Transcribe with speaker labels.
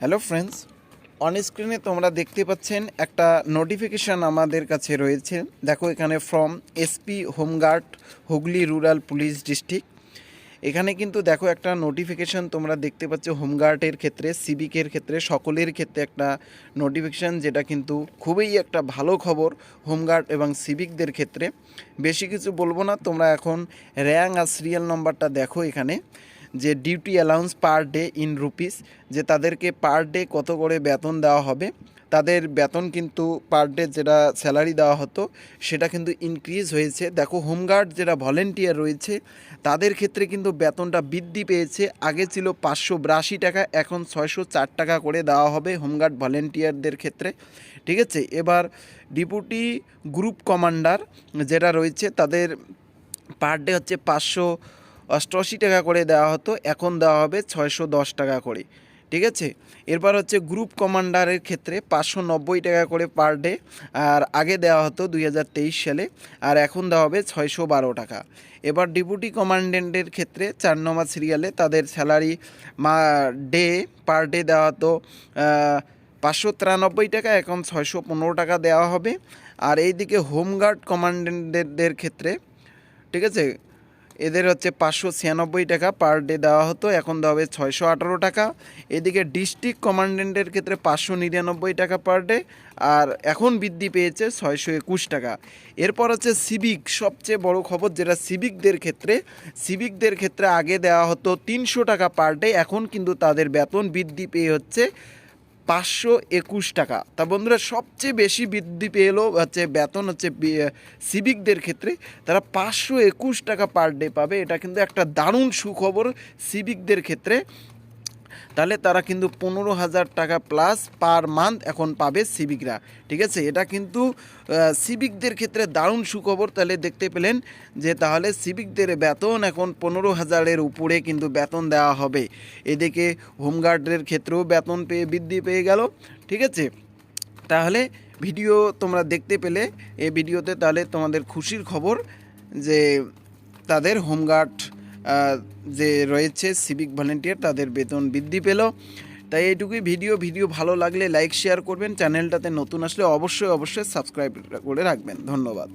Speaker 1: Hello friends on স্ক্রিনে তোমরা দেখতে পাচ্ছেন একটা নোটিফিকেশান আমাদের কাছে রয়েছে। দেখো এখানে from SP home guard Hooghly rural police district এখানে কিন্তু দেখো একটা নোটিফিকেশান তোমরা দেখতে পাচ্ছ হোমগার্ডের ক্ষেত্রে সিভিকের ক্ষেত্রে, সকলের ক্ষেত্রে একটা নোটিফিকেশান যেটা কিন্তু খুবই একটা ভালো খবর হোমগার্ড এবং সিভিকদের ক্ষেত্রে। বেশি কিছু বলব না, তোমরা এখন র্যাঙ্ক আর সিরিয়াল নম্বরটা দেখো এখানে। যে duty allowance per day in rupees যে তাদেরকে পার ডে কত করে বেতন দেওয়া হবে, তাদের বেতন কিন্তু পার ডে যেটা স্যালারি দেওয়া হতো, সেটা কিন্তু ইনক্রিজ হয়েছে। দেখো হোমগার্ড যেটা ভলেন্টিয়ার রয়েছে, তাদের ক্ষেত্রে কিন্তু বেতনটা বৃদ্ধি পেয়েছে। আগে ছিল পাঁচশো বিরাশি টাকা, এখন ছয়শো চার টাকা করে দেওয়া হবে হোমগার্ড ভলেন্টিয়ারদের ক্ষেত্রে। ঠিক আছে? এবার ডিপুটি গ্রুপ কমান্ডার যেটা রয়েছে, তাদের পার ডে হচ্ছে পাঁচশো অষ্টআশি টাকা করে দেওয়া হতো, এখন দেওয়া হবে ছয়শো দশ টাকা করে, ঠিক আছে? এরপর হচ্ছে গ্রুপ কমান্ডারের ক্ষেত্রে পাঁচশো নব্বই টাকা করে পার ডে আর আগে দেওয়া হতো দুই হাজার তেইশ সালে, আর এখন দেওয়া হবে ছয়শো বারো টাকা। এবার ডেপুটি কমান্ডেন্টের ক্ষেত্রে চার নম্বর সিরিয়ালে তাদের স্যালারি মা ডে পার ডে দেওয়া হতো পাঁচশো তিরানব্বই টাকা, এখন ছয়শো পনেরো টাকা দেওয়া হবে। আর এইদিকে হোমগার্ড কমান্ডেন্টদের ক্ষেত্রে, ঠিক আছে? এদের হচ্ছে পাঁচশো ছিয়ানব্বই টাকা পার ডে দেওয়া হতো, এখন দেওয়া হবে ছয়শো আঠারো টাকা। এদিকে ডিস্ট্রিক্ট কমান্ডেন্টের ক্ষেত্রে পাঁচশো নিরানব্বই টাকা পার ডে আর এখন বৃদ্ধি পেয়েছে ছয়শো একুশ টাকা। এরপর হচ্ছে সিভিক সবচেয়ে বড় খবর যেটা সিভিকদের ক্ষেত্রে সিভিকদের ক্ষেত্রে আগে দেওয়া হতো তিনশো টাকা পার ডে এখন কিন্তু তাদের বেতন বৃদ্ধি পেয়ে হচ্ছে পাঁচশো একুশ টাকা। তা বন্ধুরা, সবচেয়ে বেশি বৃদ্ধি পেল হচ্ছে বেতন হচ্ছে সিভিকদের ক্ষেত্রে। তারা পাঁচশো একুশ টাকা পার ডে পাবে। এটা কিন্তু একটা দারুণ সুখবর সিভিকদের ক্ষেত্রে। তাহলে তারা কিন্তু পনেরো হাজার টাকা প্লাস পার মান্থ এখন পাবে সিভিকরা। ঠিক আছে? এটা কিন্তু সিভিকদের ক্ষেত্রে দারুণ সুখবর। তাহলে দেখতে পেলেন যে তাহলে সিভিকদের বেতন এখন পনেরো হাজারের উপরে কিন্তু বেতন দেওয়া হবে। এদিকে হোমগার্ডের ক্ষেত্রেও বেতন পেয়ে বৃদ্ধি পেয়ে গেল। ঠিক আছে? তাহলে ভিডিও তোমরা দেখতে পেলে। এই ভিডিওতে তাহলে তোমাদের খুশির খবর যে তাদের হোমগার্ড যে রয়েছে সিভিক ভলেন্টিয়ার তাদের বেতন বৃদ্ধি পেল। তাই এইটুকুই ভিডিও ভিডিও ভালো লাগলে লাইক শেয়ার করবেন। চ্যানেলটাতে নতুন আসলে অবশ্যই অবশ্যই সাবস্ক্রাইব করে রাখবেন। ধন্যবাদ।